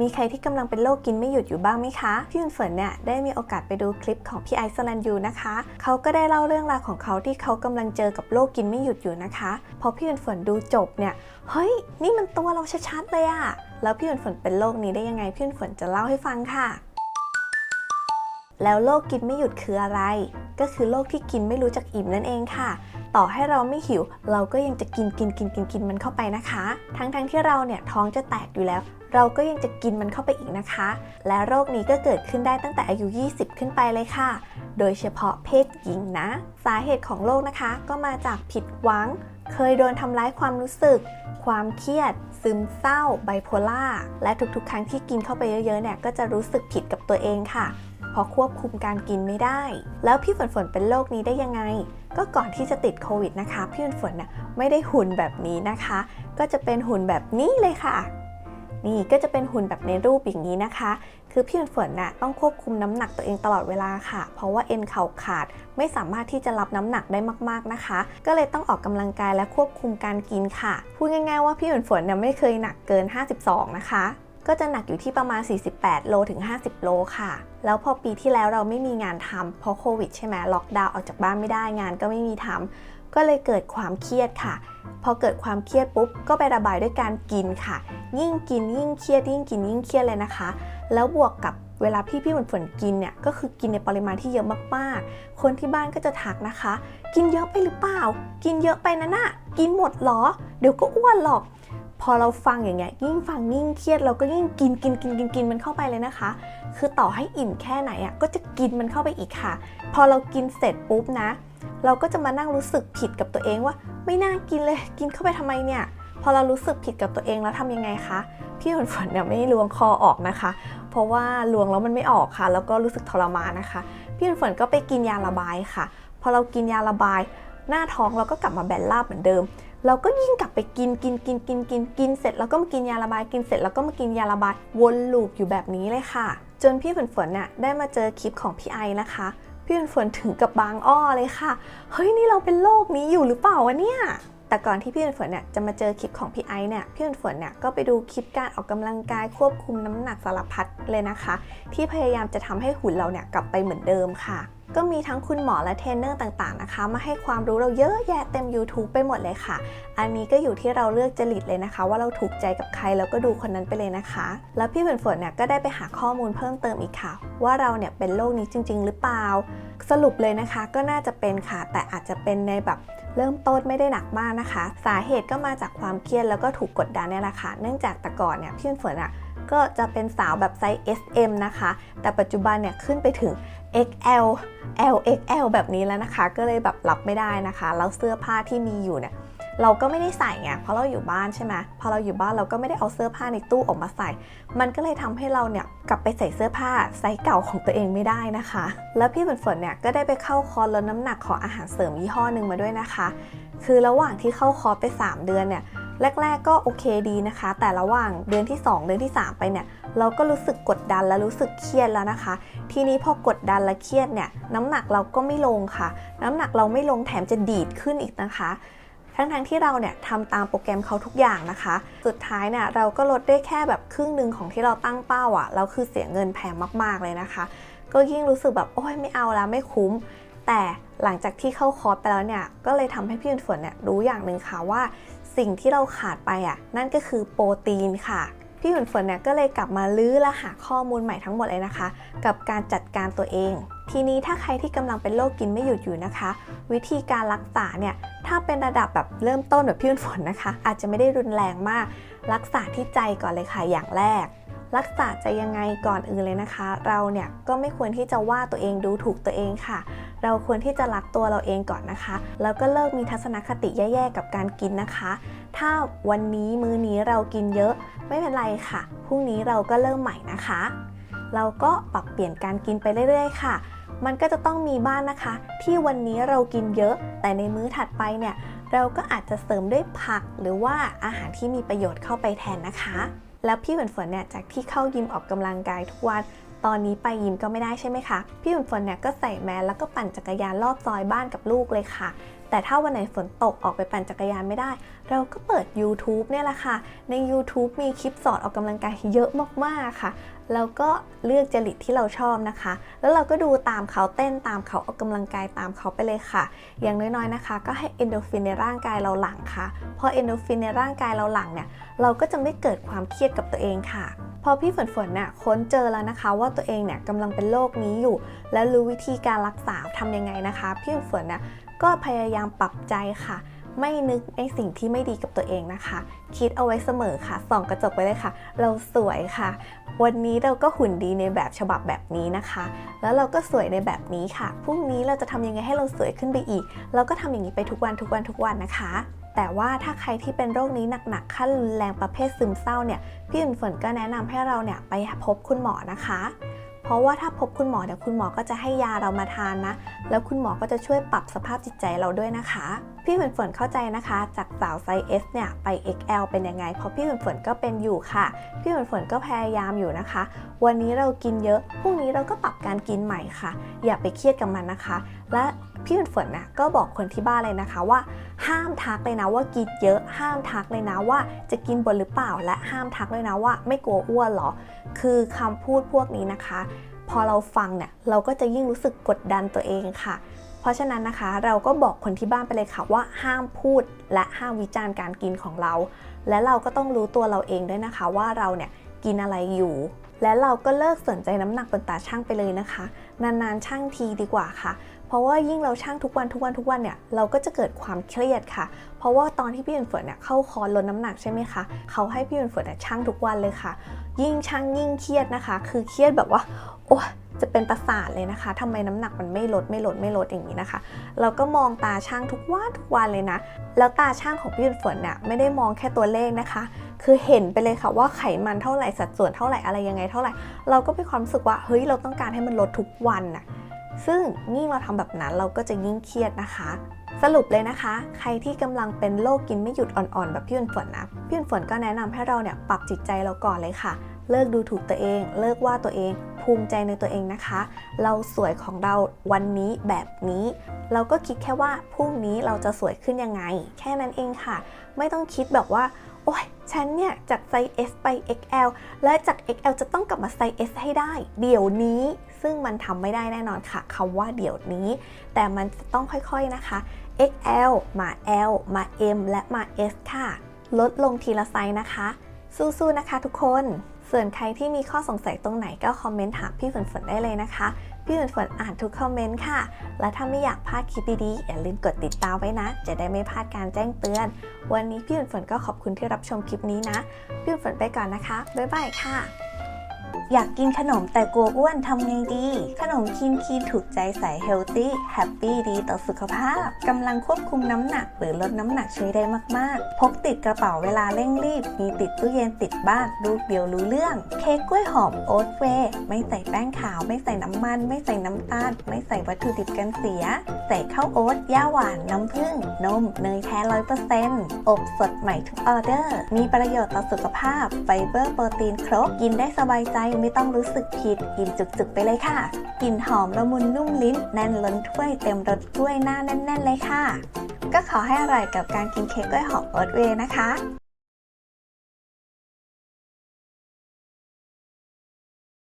มีใครที่กำลังเป็นโรคกินไม่หยุดอยู่บ้างไหมคะ พี่ฝนฝนเนี่ยได้มีโอกาสไปดูคลิปของพี่ไอซ์สแลนยูนะคะ เขาก็ได้เล่าเรื่องราวของเขาที่เขากำลังเจอกับโรคกินไม่หยุดอยู่นะคะ พอพี่ฝนฝนดูจบเนี่ย เฮ้ย นี่มันตัวเราชัดๆเลยอะแล้วพี่ฝนฝนเป็นโรคนี้ได้ยังไง พี่ฝนฝนจะเล่าให้ฟังค่ะ แล้วโรคกินไม่หยุดคืออะไร ก็คือโรคที่กินไม่รู้จักอิ่มนั่นเองค่ะต่อให้เราไม่หิว เราก็ยังจะกินกินกินกินกินมันเข้าไปนะคะ ทั้งทั้งที่เราเนี่ยท้องจะแตกอยู่แล้ว เราก็ยังจะกินมันเข้าไปอีกนะคะ และโรคนี้ก็เกิดขึ้นได้ตั้งแต่อายุ 20 ขึ้นไปเลยค่ะ โดยเฉพาะเพศหญิงนะ สาเหตุของโรคนะคะ ก็มาจากผิดหวัง เคยโดนทำร้ายความรู้สึก ความเครียด ซึมเศร้า ไบโพล่า และทุกๆ ครั้งที่กินเข้าไปเยอะๆ เนี่ย ก็จะรู้สึกผิดกับตัวเองค่ะเพราะควบคุมการกินไม่ได้ แล้วพี่ฝนฝนเป็นโรคนี้ได้ยังไง ก็ก่อนที่จะติดโควิดนะคะ พี่ฝนฝนน่ะไม่ได้หุ่นแบบนี้นะคะ ก็จะเป็นหุ่นแบบนี้เลยค่ะ นี่ก็จะเป็นหุ่นแบบในรูปอย่างนี้นะคะ คือพี่ฝนฝนน่ะต้องควบคุมน้ำหนักตัวเองตลอดเวลาค่ะ เพราะว่าเอ็นเข่าขาดไม่สามารถที่จะรับน้ำหนักได้มากๆนะคะ ก็เลยต้องออกกำลังกายและควบคุมการกินค่ะ พูดง่ายๆว่าพี่ฝนฝนเนี่ยไม่เคยหนักเกิน 52 นะคะ ก็จะหนักอยู่ที่ประมาณ 48 โลถึง 50 โลค่ะ แล้วพอปีที่แล้วเราไม่มีงานทำเพราะโควิดใช่ไหมล็อกดาวน์ออกจากบ้านไม่ได้งานก็ไม่มีทำก็เลยเกิดความเครียดค่ะ พอเกิดความเครียดปุ๊บก็ไประบายด้วยการกินค่ะ ยิ่งกินยิ่งเครียดยิ่งกินยิ่งเครียดเลยนะคะ แล้วบวกกับเวลาพี่พี่ฝนฝนกินเนี่ยก็คือกินในปริมาณที่เยอะมากๆ คนที่บ้านก็จะทักนะคะ กินเยอะไปหรือเปล่า กินเยอะไปนะน่ะกินหมดเหรอ เดี๋ยวก็อ้วนหรอก พอเราฟังอย่างเงี้ยยิ่งฟังยิ่งเครียดเราก็ยิ่งกินกินกินกินกินมันเข้าไปเลยนะคะ คือต่อให้อิ่มแค่ไหนอะก็จะกินมันเข้าไปอีกค่ะ พอเรากินเสร็จปุ๊บนะ เราก็จะมานั่งรู้สึกผิดกับตัวเองว่า ไม่น่ากินเลยกินเข้าไปทำไมเนี่ย พอเรารู้สึกผิดกับตัวเองแล้วทำยังไงคะพี่ฝนฝนเนี่ยไม่ล้วงคอออกนะคะ เพราะว่าล้วงแล้วมันไม่ออกค่ะ แล้วก็รู้สึกทรมานนะคะ พี่ฝนฝนก็ไปกินยาระบายค่ะ พอเรากินยาระบาย หน้าท้องเราก็กลับมาแบนราบเหมือนเดิม เราก็ยิ่งกลับไปกินกินกินกินกินกินเสร็จแล้วก็มากินยาระบายกินเสร็จแล้วก็มากินยาระบายวนลูปอยู่แบบนี้เลยค่ะ จนพี่ฝนฝนเนี่ยได้มาเจอคลิปของพี่ไอนะคะ พี่ฝนฝนถึงกับบางอ้อเลยค่ะ เฮ้ยนี่เราเป็นโรคนี้อยู่หรือเปล่าวะเนี่ยแต่ก่อนที่พี่ฝนฝนเนี่ยจะมาเจอคลิปของพี่ไอซ์เนี่ยพี่ฝนฝนเนี่ยก็ไปดูคลิปการออกกำลังกายควบคุมน้ำหนักสารพัดเลยนะคะ ที่พยายามจะทำให้หุ่นเราเนี่ยกลับไปเหมือนเดิมค่ะ ก็มีทั้งคุณหมอและเทรนเนอร์ต่างๆนะคะ มาให้ความรู้เราเยอะแยะเต็ม YouTube ไปหมดเลยค่ะ อันนี้ก็อยู่ที่เราเลือกจริตเลยนะคะ ว่าเราถูกใจกับใครแล้วก็ดูคนนั้นไปเลยนะคะ แล้วพี่ฝนฝนเนี่ยก็ได้ไปหาข้อมูลเพิ่มเติมอีกค่ะ ว่าเราเนี่ยเป็นโรคนี้จริง ๆ หรือเปล่า สรุปเลยนะคะก็น่าจะเป็นค่ะ แต่อาจจะเป็นในแบบเริ่มต้นไม่ได้หนักมากนะคะ สาเหตุก็มาจากความเครียดแล้วก็ถูกกดดันเนี่ยแหละค่ะเนื่องจากแต่ก่อนเนี่ยพี่ฝนอะก็จะเป็นสาวแบบไซส์ SM นะคะ แต่ปัจจุบันเนี่ยขึ้นไปถึง XL L XL แบบนี้แล้วนะคะ ก็เลยแบบรับไม่ได้นะคะ แล้วเสื้อผ้าที่มีอยู่เนี่ยเราก็ไม่ได้ใส่ไงเพราะเราอยู่บ้านใช่ไหมพอเราอยู่บ้านเราก็ไม่ได้เอาเสื้อผ้าในตู้ออกมาใส่ มันก็เลยทำให้เราเนี่ยกลับไปใส่เสื้อผ้าไซส์เก่าของตัวเองไม่ได้นะคะ แล้วพี่ฝนฝนเนี่ยก็ได้ไปเข้าคอร์สลดน้ำหนักของอาหารเสริมยี่ห้อหนึ่งมาด้วยนะคะ คือระหว่างที่เข้าคอร์สไป 3 เดือนเนี่ย แรก ๆ ก็โอเคดีนะคะ แต่ระหว่างเดือนที่ 2 เดือนที่ 3 ไปเนี่ย เราก็รู้สึกกดดันและรู้สึกเครียดแล้วนะคะ ทีนี้พอกดดันและเครียดเนี่ย น้ำหนักเราก็ไม่ลงค่ะ น้ำหนักเราไม่ลงแถมจะดีดขึ้นอีกนะคะทั้งๆที่เราเนี่ยทำตามโปรแกรมเขาทุกอย่างนะคะ สุดท้ายเนี่ยเราก็ลดได้แค่แบบครึ่งหนึ่งของที่เราตั้งเป้าอะ่ะแล้วคือเสียเงินแพงมากๆเลยนะคะ ก็ยิ่งรู้สึกแบบโอ้ยไม่เอาแล้วไม่คุ้ม แต่หลังจากที่เข้าคอร์สไปแล้วเนี่ย ก็เลยทำให้พี่ฝนเนี่ยรู้อย่างหนึ่งค่ะว่า สิ่งที่เราขาดไปอะนั่นก็คือโปรตีนค่ะ พี่ฝนฝนเนี่ยก็เลยกลับมาลื้อและหาข้อมูลใหม่ทั้งหมดเลยนะคะ กับการจัดการตัวเอง ทีนี้ถ้าใครที่กำลังเป็นโรคกินไม่หยุดอยู่นะคะ วิธีการรักษาเนี่ยถ้าเป็นระดับแบบเริ่มต้นแบบพี่ฝนนะคะ อาจจะไม่ได้รุนแรงมาก รักษาที่ใจก่อนเลยค่ะอย่างแรกรักษาจะยังไงก่อนอื่นเลยนะคะ เราเนี่ยก็ไม่ควรที่จะว่าตัวเองดูถูกตัวเองค่ะ เราควรที่จะรักตัวเราเองก่อนนะคะ แล้วก็เลิกมีทัศนคติแย่ๆกับการกินนะคะ ถ้าวันนี้มื้อนี้เรากินเยอะไม่เป็นไรค่ะพรุ่งนี้เราก็เริ่มใหม่นะคะ เราก็ปรับเปลี่ยนการกินไปเรื่อยๆ ค่ะ มันก็จะต้องมีบ้านนะคะ ที่วันนี้เรากินเยอะ แต่ในมื้อถัดไปเนี่ยเราก็อาจจะเสริมด้วยผักหรือว่าอาหารที่มีประโยชน์เข้าไปแทนนะคะ แล้วพี่ฝนฝนเนี่ยจากที่เข้ายิมออกกำลังกายทุกวัน ตอนนี้ไปยิมก็ไม่ได้ใช่ไหมคะ พี่ฝนฝนเนี่ยก็ใส่แมสแล้วก็ปั่นจักรยานรอบซอยบ้านกับลูกเลยค่ะ แต่ถ้าวันไหนฝนตกออกไปปั่นจักรยานไม่ได้ เราก็เปิด YouTube เนี่ยแหละค่ะ ใน YouTube มีคลิปสอนออกกำลังกายเยอะมากๆค่ะแล้วก็เลือกจริตที่เราชอบนะคะ แล้วเราก็ดูตามเขาเต้นตามเขาออกกำลังกายตามเขาไปเลยค่ะ อย่างน้อยๆนะคะ ก็ให้เอนโดฟินในร่างกายเราหลั่งค่ะ พอเอนโดฟินในร่างกายเราหลั่งเนี่ย เราก็จะไม่เกิดความเครียดกับตัวเองค่ะ พอพี่ฝนฝนเนี่ยค้นเจอแล้วนะคะ ว่าตัวเองเนี่ยกำลังเป็นโรคนี้อยู่ และรู้วิธีการรักษาทำยังไงนะคะ พี่ฝนเนี่ย ก็พยายามปรับใจค่ะ ไม่นึกในสิ่งที่ไม่ดีกับตัวเองนะคะ คิดเอาไว้เสมอค่ะ ส่องกระจกไปเลยค่ะ เราสวยค่ะ วันนี้เราก็หุ่นดีในแบบฉบับแบบนี้นะคะ แล้วเราก็สวยในแบบนี้ค่ะ พรุ่งนี้เราจะทำยังไงให้เราสวยขึ้นไปอีก เราก็ทำอย่างนี้ไปทุกวันทุกวันทุกวันนะคะแต่ว่าถ้าใครที่เป็นโรคนี้หนักๆ ขั้นรุนแรงประเภทซึมเศร้าเนี่ย พี่ฝนฝนก็แนะนำให้เราเนี่ยไปพบคุณหมอนะคะ ราะว่าถ้าพบคุณหมอเดี๋ยวคุณหมอก็จะให้ยาเรามาทานนะ แล้วคุณหมอก็จะช่วยปรับสภาพจิตใจเราด้วยนะคะ พี่ฝนฝนเข้าใจนะคะ จากสาวไซส์ S เนี่ยไป XL เป็นยังไง เพราะพี่ฝนฝนก็เป็นอยู่ค่ะ พี่ฝนฝนก็พยายามอยู่นะคะ วันนี้เรากินเยอะพรุ่งนี้เราก็ปรับการกินใหม่ค่ะ อย่าไปเครียดกับมันนะคะ และพี่ฝนฝนน่ะก็บอกคนที่บ้านเลยนะคะว่า ห้ามทักเลยนะว่ากินเยอะห้ามทักเลยนะว่า จะกินบนหรือเปล่าและห้ามทักเลยนะว่า ไม่กลัวอ้วนหรอ คือคำพูดพวกนี้นะคะ พอเราฟังเนี่ยเราก็จะยิ่งรู้สึกกดดันตัวเองค่ะ เพราะฉะนั้นนะคะเราก็บอกคนที่บ้านไปเลยค่ะว่าห้ามพูดและห้ามวิจารณ์การกินของเรา และเราก็ต้องรู้ตัวเราเองด้วยนะคะว่าเราเนี่ยกินอะไรอยู่ และเราก็เลิกสนใจน้ำหนักบนตาช่างไปเลยนะคะ นานๆช่างทีดีกว่าค่ะ เพราะว่ายิ่งเราช่างทุกวันทุกวันทุกวันเนี่ยเราก็จะเกิดความเครียดค่ะ เพราะว่าตอนที่พี่ฝนฝนเนี่ยเข้าคอร์สลดน้ำหนักใช่ไหมคะเขาให้พี่ฝนฝนเนี่ยช่างทุกวันเลยค่ะ ยิ่งช่างยิ่งเครียดนะคะ คือเครียดแบบว่าโอ้ จะเป็นประสาทเลยนะคะทำไมน้ำหนักมันไม่ลดไม่ลดไม่ลดอย่างนี้นะคะ เราก็มองตาช่างทุกวันทุกวันเลยนะ แล้วตาช่างของพี่ฝนฝนเนี่ยไม่ได้มองแค่ตัวเลขนะคะ คือเห็นไปเลยค่ะว่าไขมันเท่าไหร่สัดส่วนเท่าไหร่อะไรยังไงเท่าไหร่ เราก็มีความรู้สึกว่าเฮ้ยเราต้องการให้มันลดทุกวันน่ะ ซึ่งยิ่งเราทำแบบนั้นเราก็จะยิ่งเครียดนะคะสรุปเลยนะคะ ใครที่กำลังเป็นโรคกินไม่หยุดอ่อนๆ แบบพี่ฝนฝนนะ พี่ฝนฝนก็แนะนำให้เราเนี่ยปรับจิตใจเราก่อนเลยค่ะ เลิกดูถูกตัวเอง เลิกว่าตัวเอง ภูมิใจในตัวเองนะคะ เราสวยของเราวันนี้แบบนี้ เราก็คิดแค่ว่าพรุ่งนี้เราจะสวยขึ้นยังไง แค่นั้นเองค่ะ ไม่ต้องคิดแบบว่า โอ๊ยฉันเนี่ยจากไซส์ S ไป XL และจาก XL จะต้องกลับมาไซส์ S ให้ได้ เดี๋ยวนี้ ซึ่งมันทำไม่ได้แน่นอนค่ะคำว่าเดี๋ยวนี้ แต่มันต้องค่อยๆนะคะ XL มา L มา M และมา S ค่ะ ลดลงทีละไซส์นะคะ สู้ๆนะคะทุกคน ส่วนใครที่มีข้อสงสัยตรงไหนก็คอมเมนต์ถามพี่ฝนฝนได้เลยนะคะ พี่ฝนฝนอ่านทุกคอมเมนต์ค่ะ และถ้าไม่อยากพลาดคลิปดีๆอย่าลืมกดติดตามไว้นะ จะได้ไม่พลาดการแจ้งเตือน วันนี้พี่ฝนฝนก็ขอบคุณที่รับชมคลิปนี้นะ พี่ฝนฝนไปก่อนนะคะ บ๊ายบายค่ะ อยากกินขนมแต่กลัวอ้วนทำไงดี ขนมคีนคีนถูกใจสายเฮลตี้แฮปปี้ดีต่อสุขภาพกำลังควบคุมน้ำหนัก หรือลดน้ำหนักช่วยได้มาก ๆ พกติดกระเป๋าเวลาเร่งรีบ มีติดตู้เย็นติดบ้านลูกเดียวรู้เรื่อง เค้กกล้วยหอมโอ๊ตเวไม่ใส่แป้งขาว ไม่ใส่น้ำมัน ไม่ใส่น้ำตาล ไม่ใส่วัตถุดิบกันเสีย ใส่ข้าวโอ๊ตย่าหวานน้ำผึ้งนมเนยแท้ร้อยเปอร์เซ็นต์อบสดใหม่ทุกออเดอร์ มีประโยชน์ต่อสุขภาพไฟเบอร์โปรตีนครบกินได้สบายใจไม่ต้องรู้สึกผิดกินจุกๆไปเลยค่ะกลิ่นหอมละมุนนุ่มลิ้นแน่นล้นถ้วยเต็มรสกล้วยหน้าแน่น ๆ เลยค่ะ ก็ขอให้อร่อยกับการกินเค้กกล้วยหอมโอ๊ตเวย์นะคะ